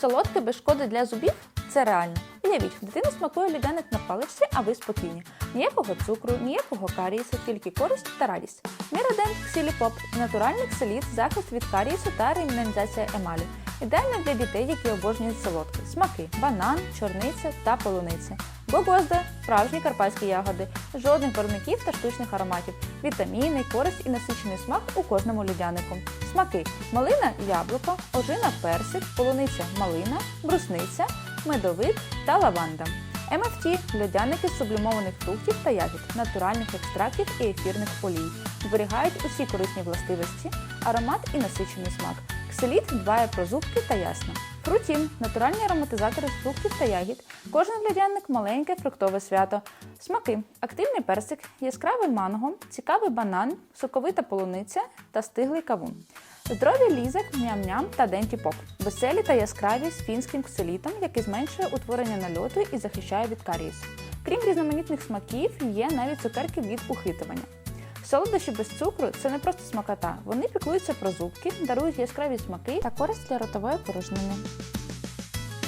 Солодке без шкоди для зубів це реально. Уявіть, дитина смакує льодяник на паличці, а ви спокійні. Ніякого цукру, ніякого карієсу, тільки користь та радість. Міродент Ксіліпоп натуральний ксиліт, захист від карієсу та ремінізація емалі. Ідеально для дітей, які обожнюють солодке. Смаки банан, чорниця та полуниця. Богозда справжні карпатські ягоди, жодних барвників та штучних ароматів, вітаміни, користь і насичений смак у кожному людянику. Смаки: малина, яблуко, ожина, персик, полуниця, малина, брусниця, медовик та лаванда. МФТ – льодяники з сублімованих фруктів та ягід, натуральних екстрактів і ефірних олій. Зберігають усі корисні властивості, аромат і насичений смак. Кселіт дбає про зубки та ясна. Фрутім натуральні ароматизатори з фруктів та ягід. Кожен льодяник маленьке фруктове свято. Смаки: активний персик, яскравий манго, цікавий банан, соковита полуниця та стиглий кавун. Здоровий лізак, ням-ням та денті поп. Веселі та яскраві з фінським кселітом, який зменшує утворення нальоту і захищає від карієсу. Крім різноманітних смаків, є навіть цукерки від ухитування. Солодощі без цукру це не просто смакота. Вони піклуються про зубки, дарують яскраві смаки та користь для ротової порожнини.